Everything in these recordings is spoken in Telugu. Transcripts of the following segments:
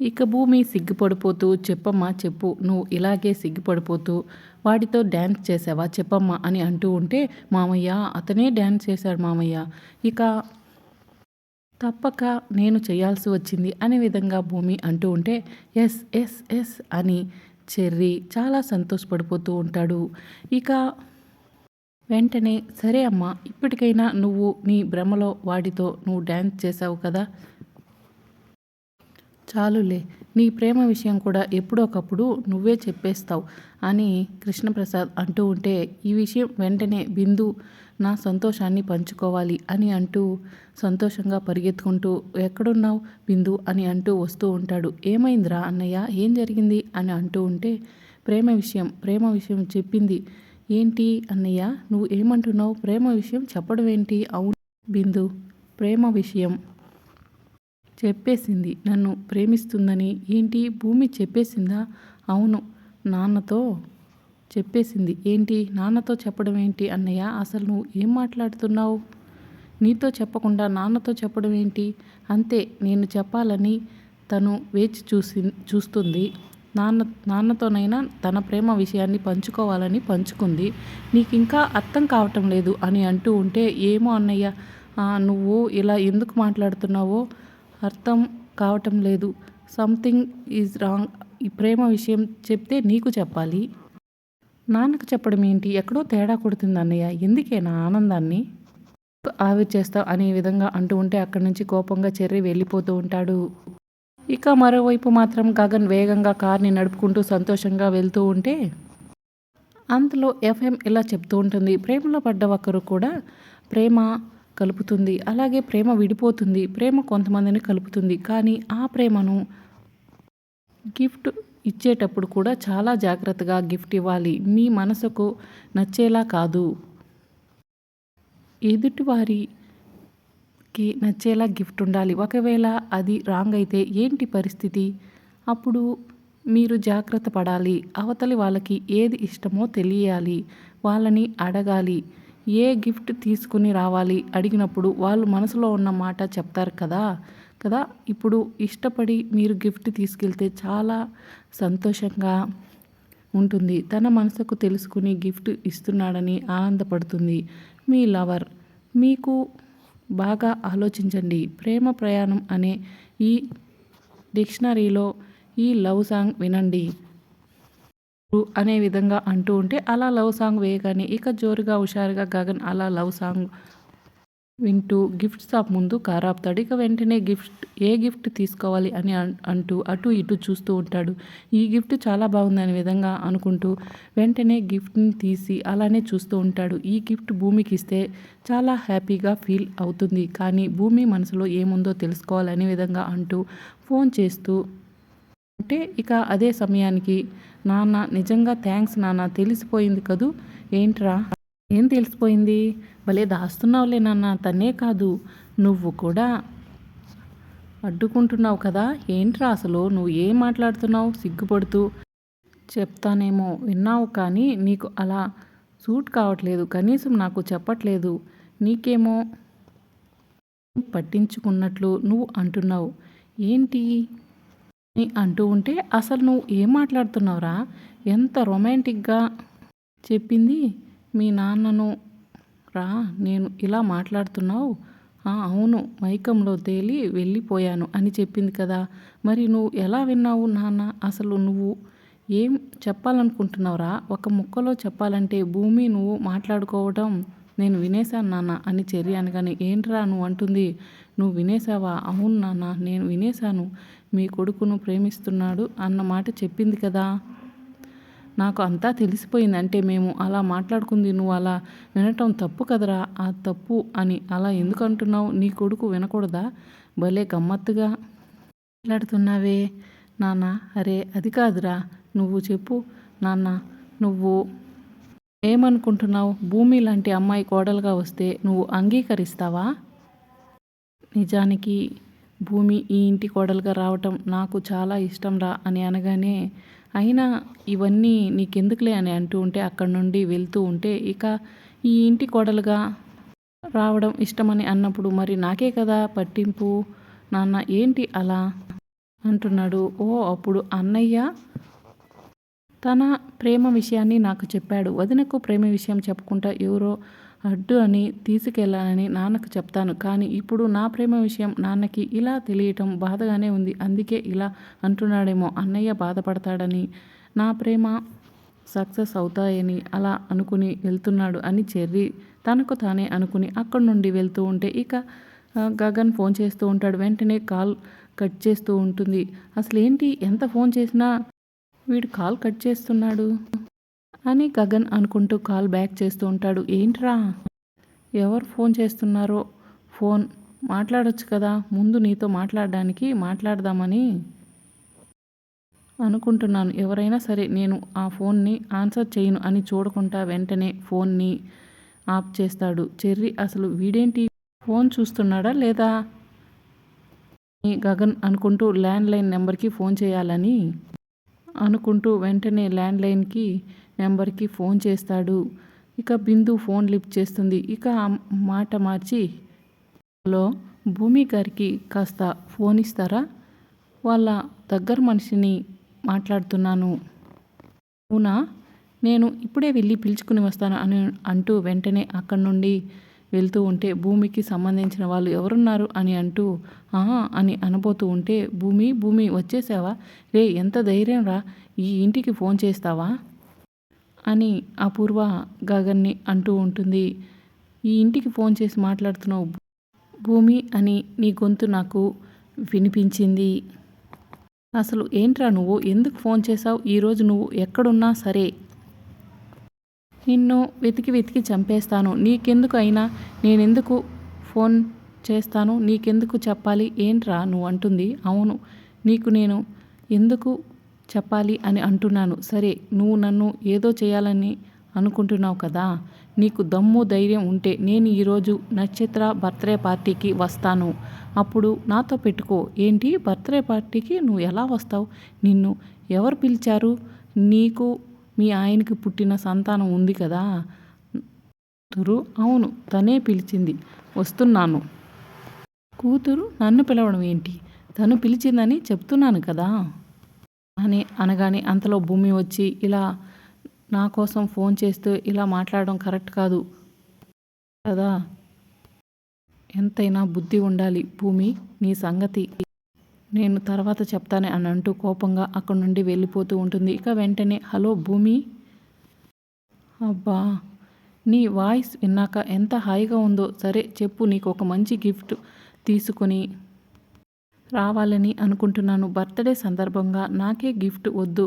ఇక భూమి సిగ్గుపడిపోతూ చెప్పమ్మా చెప్పు నువ్వు ఇలాగే సిగ్గుపడిపోతూ వాడితో డ్యాన్స్ చేసావా చెప్పమ్మా అని అంటూ ఉంటే మామయ్య అతనే డ్యాన్స్ చేశాడు మామయ్య ఇక తప్పక నేను చేయాల్సి వచ్చింది అనే విధంగా భూమి అంటూ ఉంటే ఎస్ ఎస్ ఎస్ అని చెర్రీ చాలా సంతోషపడిపోతూ ఉంటాడు. ఇక వెంటనే సరే అమ్మా ఇప్పటికైనా నువ్వు నీ భ్రమలో వాడితో నువ్వు డ్యాన్స్ చేసావు కదా చాలులే నీ ప్రేమ విషయం కూడా ఎప్పుడొకప్పుడు నువ్వే చెప్పేస్తావు అని కృష్ణప్రసాద్ అంటూ ఉంటే ఈ విషయం వెంటనే బిందు నా సంతోషాన్ని పంచుకోవాలి అని అంటూ సంతోషంగా పరిగెత్తుకుంటూ ఎక్కడున్నావు బిందు అని అంటూ వస్తూ ఉంటాడు. ఏమైందిరా అన్నయ్య? ఏం జరిగింది? అని అంటూ ఉంటే ప్రేమ విషయం ప్రేమ విషయం చెప్పింది. ఏంటి అన్నయ్య? నువ్వు ఏమంటున్నావు? ప్రేమ విషయం చెప్పడం ఏంటి అవును బిందు ప్రేమ విషయం చెప్పేసింది. నన్ను ప్రేమిస్తుందని ఏంటి? భూమి చెప్పేసిందా? అవును నాన్నతో చెప్పేసింది. ఏంటి? నాన్నతో చెప్పడం ఏంటి? అన్నయ్య అసలు నువ్వు ఏం మాట్లాడుతున్నావు? నీతో చెప్పకుండా నాన్నతో చెప్పడం ఏంటి? అంతే నేను చెప్పాలని తను వేచి చూసి చూస్తుంది. నాన్న నాన్నతోనైనా తన ప్రేమ విషయాన్ని పంచుకోవాలని పంచుకుంది. నీకు ఇంకా అర్థం కావటం లేదు అని అంటూ ఉంటే ఏమో అన్నయ్య నువ్వు ఇలా ఎందుకు మాట్లాడుతున్నావో అర్థం కావటం లేదు. Something is wrong. ఈ ప్రేమ విషయం చెప్తే నీకు చెప్పాలి. నాన్నకు చెప్పడం ఏంటి? ఎక్కడో తేడా కొడుతుంది అన్నయ్య. ఎందుకే నా ఆనందాన్ని? ఆవిరి చేస్తావు అనే విధంగా అంటూ ఉంటే అక్కడి నుంచి కోపంగా చెర్రి వెళ్ళిపోతూ ఉంటాడు. ఇక మరోవైపు మాత్రం గగన్ వేగంగా కార్ని నడుపుకుంటూ సంతోషంగా వెళ్తూ ఉంటే అంతలో ఎఫ్ఎం ఇలా చెప్తూ ఉంటుంది. ప్రేమలో పడ్డ ఒకరు కూడా ప్రేమ కలుపుతుంది. అలాగే ప్రేమ విడిపోతుంది. ప్రేమ కొంతమందిని కలుపుతుంది. కానీ ఆ ప్రేమను గిఫ్ట్ ఇచ్చేటప్పుడు కూడా చాలా జాగ్రత్తగా గిఫ్ట్ ఇవ్వాలి. మీ మనసుకు నచ్చేలా కాదు. ఎదుటివారికి నచ్చేలా గిఫ్ట్ ఉండాలి. ఒకవేళ అది రాంగ్ అయితే ఏంటి పరిస్థితి? అప్పుడు మీరు జాగ్రత్త పడాలి. అవతలి వాళ్ళకి ఏది ఇష్టమో తెలియాలి. వాళ్ళని అడగాలి. ఏ గిఫ్ట్ తీసుకుని రావాలి? అడిగినప్పుడు వాళ్ళు మనసులో ఉన్న మాట చెప్తారు కదా? కదా? ఇప్పుడు ఇష్టపడి మీరు గిఫ్ట్ తీసుకెళ్తే చాలా సంతోషంగా ఉంటుంది. తన మనసుకు తెలుసుకుని గిఫ్ట్ ఇస్తున్నాడని ఆనందపడుతుంది. మీ లవర్ మీకు బాగా ఆలోచించండి. ప్రేమ ప్రయాణం అనే ఈ డిక్షనరీలో ఈ లవ్ సాంగ్ వినండి. అనే విధంగా అంటూ ఉంటే అలా లవ్ సాంగ్ వేయగానే ఇక జోరుగా హుషారుగా గగన్ అలా లవ్ సాంగ్ వింటూ గిఫ్ట్ షాప్ ముందు కారాపుతాడు ఇక వెంటనే గిఫ్ట్ ఏ గిఫ్ట్ తీసుకోవాలి అని అంటూ అటు ఇటు చూస్తూ ఉంటాడు. ఈ గిఫ్ట్ చాలా బాగుంది అనే విధంగా అనుకుంటూ వెంటనే గిఫ్ట్ని తీసి అలానే చూస్తూ ఉంటాడు. ఈ గిఫ్ట్ భూమికి ఇస్తే చాలా హ్యాపీగా ఫీల్ అవుతుంది. కానీ భూమి మనసులో ఏముందో తెలుసుకోవాలనే విధంగా అంటూ ఫోన్ చేస్తూ అంటే ఇక అదే సమయానికి నాన్న నిజంగా థ్యాంక్స్ నాన్న తెలిసిపోయింది కదూ? ఏంట్రా? ఏం తెలిసిపోయింది? భలే దాస్తున్నావులే నాన్న తనే కాదు. నువ్వు కూడా అడ్డుకుంటున్నావు కదా? ఏంట్రా అసలు? నువ్వు ఏం మాట్లాడుతున్నావు? సిగ్గుపడుతూ చెప్తానేమో విన్నావు కానీ నీకు అలా సూట్ కావట్లేదు. కనీసం నాకు చెప్పట్లేదు. నీకేమో పట్టించుకున్నట్లు నువ్వు అంటున్నావు. ఏంటి? అంటూ ఉంటే అసలు నువ్వు ఏం మాట్లాడుతున్నావురా? ఎంత రొమాంటిక్గా చెప్పింది మీ నాన్నను. రా నేను ఇలా మాట్లాడుతున్నావు. అవును మైకంలో తేలి వెళ్ళిపోయాను అని చెప్పింది కదా. మరి నువ్వు ఎలా విన్నావు నాన్న? అసలు నువ్వు ఏం చెప్పాలనుకుంటున్నావురా? ఒక ముక్కలో చెప్పాలంటే భూమి నువ్వు మాట్లాడుకోవడం నేను వినేశాను నాన్న అని చెర్రి అనగానే ఏంట్రా నువ్వు అంటుంది. నువ్వు వినేశావా? అవును నాన్న నేను వినేశాను. మీ కొడుకును ప్రేమిస్తున్నాడు అన్న మాట చెప్పింది కదా. నాకు అంతా తెలిసిపోయింది. అంటే మేము అలా మాట్లాడుకుంది నువ్వు అలా వినటం తప్పు కదరా? ఆ తప్పు అని అలా ఎందుకు అంటున్నావు? నీ కొడుకు వినకూడదా? భలే గమ్మత్తుగా మాట్లాడుతున్నావే నాన్న. అరే అది కాదురా. నువ్వు చెప్పు నాన్న. నువ్వు ఏమనుకుంటున్నావు? భూమి లాంటి అమ్మాయి కోడలుగా వస్తే నువ్వు అంగీకరిస్తావా? నిజానికి భూమి ఈ ఇంటి కోడలుగా రావటం నాకు చాలా ఇష్టం రా అని అనగానే అయినా ఇవన్నీ నీకెందుకులే అని అంటూ ఉంటే అక్కడి నుండి వెళ్తూ ఉంటే ఇక ఈ ఇంటి కోడలుగా రావడం ఇష్టమని అన్నప్పుడు మరి నాకే కదా పట్టింపు? నాన్న ఏంటి అలా? అంటున్నాడు. ఓ అప్పుడు అన్నయ్య? తన ప్రేమ విషయాన్ని నాకు చెప్పాడు. వదినకు ప్రేమ విషయం చెప్పుకుంటా ఎవరో అడ్డు అని తీసుకెళ్ళానని నాన్నకు చెప్తాను. కానీ ఇప్పుడు నా ప్రేమ విషయం నాన్నకి ఇలా తెలియటం బాధగానే ఉంది. అందుకే ఇలా అంటున్నాడేమో. అన్నయ్య బాధపడతాడని నా ప్రేమ సక్సెస్ అవుతాయని అలా అనుకుని వెళ్తున్నాడు అని చెర్రి తనకు తానే అనుకుని అక్కడి నుండి వెళ్తూ ఉంటే ఇక గగన్ ఫోన్ చేస్తూ ఉంటాడు. వెంటనే కాల్ కట్ చేస్తూ ఉంటుంది. అసలు ఏంటి ఎంత ఫోన్ చేసినా వీడు కాల్ కట్ చేస్తున్నాడు అని గగన్ అనుకుంటూ కాల్ బ్యాక్ చేస్తూ ఉంటాడు. ఏంట్రా? ఎవరు ఫోన్ చేస్తున్నారో? ఫోన్ మాట్లాడొచ్చు కదా. ముందు నీతో మాట్లాడడానికి మాట్లాడదామని అనుకుంటున్నాను. ఎవరైనా సరే నేను ఆ ఫోన్ని ఆన్సర్ చేయను అని చూడకుండా వెంటనే ఫోన్ని ఆఫ్ చేస్తాడు. చెర్రి అసలు వీడేంటి? ఫోన్ చూస్తున్నాడా లేదా? గగన్ అనుకుంటూ ల్యాండ్లైన్ నెంబర్కి ఫోన్ చేయాలని అనుకుంటూ వెంటనే ల్యాండ్లైన్కి నెంబర్కి ఫోన్ చేస్తాడు. ఇక బిందు ఫోన్ లిఫ్ట్ చేస్తుంది. ఇక ఆ మాట మార్చి హలో భూమి గారికి కాస్త ఫోన్ ఇస్తారా? వాళ్ళ దగ్గర మనిషిని మాట్లాడుతున్నాను. అవునా? నేను ఇప్పుడే వెళ్ళి పిలుచుకుని వస్తాను అని అంటూ వెంటనే అక్కడి నుండి వెళ్తూ ఉంటే భూమికి సంబంధించిన వాళ్ళు ఎవరున్నారు అని అంటూ ఆహా అని అనబోతూ ఉంటే భూమి భూమి వచ్చేసావా? రే ఎంత ధైర్యం రా ఈ ఇంటికి ఫోన్ చేస్తావా? అని అపూర్వ గగన్ని అంటూ ఉంటుంది. ఈ ఇంటికి ఫోన్ చేసి మాట్లాడుతున్నావు భూమి అని నీ గొంతు నాకు వినిపించింది. అసలు ఏంట్రా నువ్వు? ఎందుకు ఫోన్ చేసావు ఈరోజు నువ్వు ఎక్కడున్నా సరే నిన్ను వెతికి వెతికి చంపేస్తాను. నీకెందుకు అయినా నేనెందుకు ఫోన్ చేస్తాను? నీకెందుకు చెప్పాలి? ఏంట్రా నువ్వు అంటుంది. అవును నీకు నేను ఎందుకు చెప్పాలి అని అంటున్నాను. సరే నువ్వు నన్ను ఏదో చేయాలని అనుకుంటున్నావు కదా? నీకు దమ్ము ధైర్యం ఉంటే నేను ఈరోజు నక్షత్ర బర్త్డే పార్టీకి వస్తాను. అప్పుడు నాతో పెట్టుకో. ఏంటి? బర్త్డే పార్టీకి నువ్వు ఎలా వస్తావు? నిన్ను ఎవరు పిలిచారు? నీకు మీ ఆయనకి పుట్టిన సంతానం ఉంది కదా? కూతురు అవును తనే పిలిచింది. వస్తున్నాను. కూతురు నన్ను పిలవడం ఏంటి? తను పిలిచిందని చెప్తున్నాను కదా? అని అనగానే అంతలో భూమి వచ్చి ఇలా నా కోసం ఫోన్ చేస్తూ ఇలా మాట్లాడడం కరెక్ట్ కాదు కదా? ఎంతైనా బుద్ధి ఉండాలి భూమి నీ సంగతి. నేను తర్వాత చెప్తానే అని అంటూ కోపంగా అక్కడి నుండి వెళ్ళిపోతూ ఉంటుంది. ఇక వెంటనే హలో భూమి! అబ్బా నీ వాయిస్ విన్నాక ఎంత హాయిగా ఉందో. సరే చెప్పు నీకు ఒక మంచి గిఫ్ట్ తీసుకొని రావాలని అనుకుంటున్నాను. బర్త్డే సందర్భంగా నాకే గిఫ్ట్ వద్దు.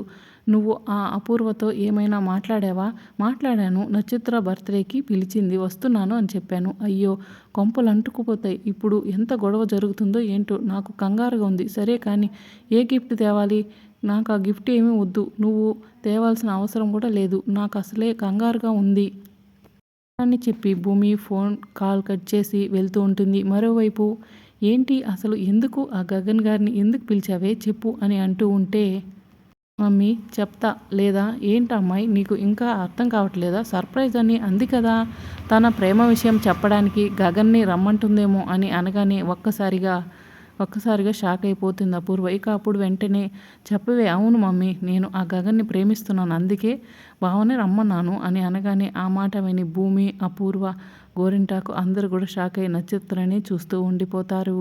నువ్వు ఆ అపూర్వతో ఏమైనా మాట్లాడావా? మాట్లాడాను. నక్షత్ర బర్త్డేకి పిలిచింది. వస్తున్నాను అని చెప్పాను. అయ్యో కొంపలు అంటుకుపోతాయి. ఇప్పుడు ఎంత గొడవ జరుగుతుందో ఏంటో నాకు కంగారుగా ఉంది. సరే కానీ ఏ గిఫ్ట్ తేవాలి? నాకు ఆ గిఫ్ట్ ఏమీ వద్దు. నువ్వు తేవాల్సిన అవసరం కూడా లేదు. నాకు అసలే కంగారుగా ఉంది. అని చెప్పి భూమి ఫోన్ కాల్ కట్ చేసి వెళ్తూ ఉంటుంది. మరోవైపు ఏంటి అసలు ఎందుకు ఆ గగన్ గారిని ఎందుకు పిలిచావే చెప్పు అని అంటూ ఉంటే మమ్మీ చెప్తా లేదా? ఏంటి అమ్మాయి నీకు ఇంకా అర్థం కావట్లేదా? సర్ప్రైజ్ అని అంది కదా? తన ప్రేమ విషయం చెప్పడానికి గగన్ని రమ్మంటుందేమో అని అనగానే ఒక్కసారిగా ఒక్కసారిగా షాక్ అయిపోతుంది అపూర్వ. ఇక అప్పుడు వెంటనే చెప్పవే అవును మమ్మీ నేను ఆ గగన్ని ప్రేమిస్తున్నాను అందుకే బావనే రమ్మన్నాను అని అనగానే ఆ మాట విని భూమి అపూర్వ గోరింటాకు అందరూ కూడా షాక్ అయి నక్షత్రాన్ని చూస్తూ ఉండిపోతారు.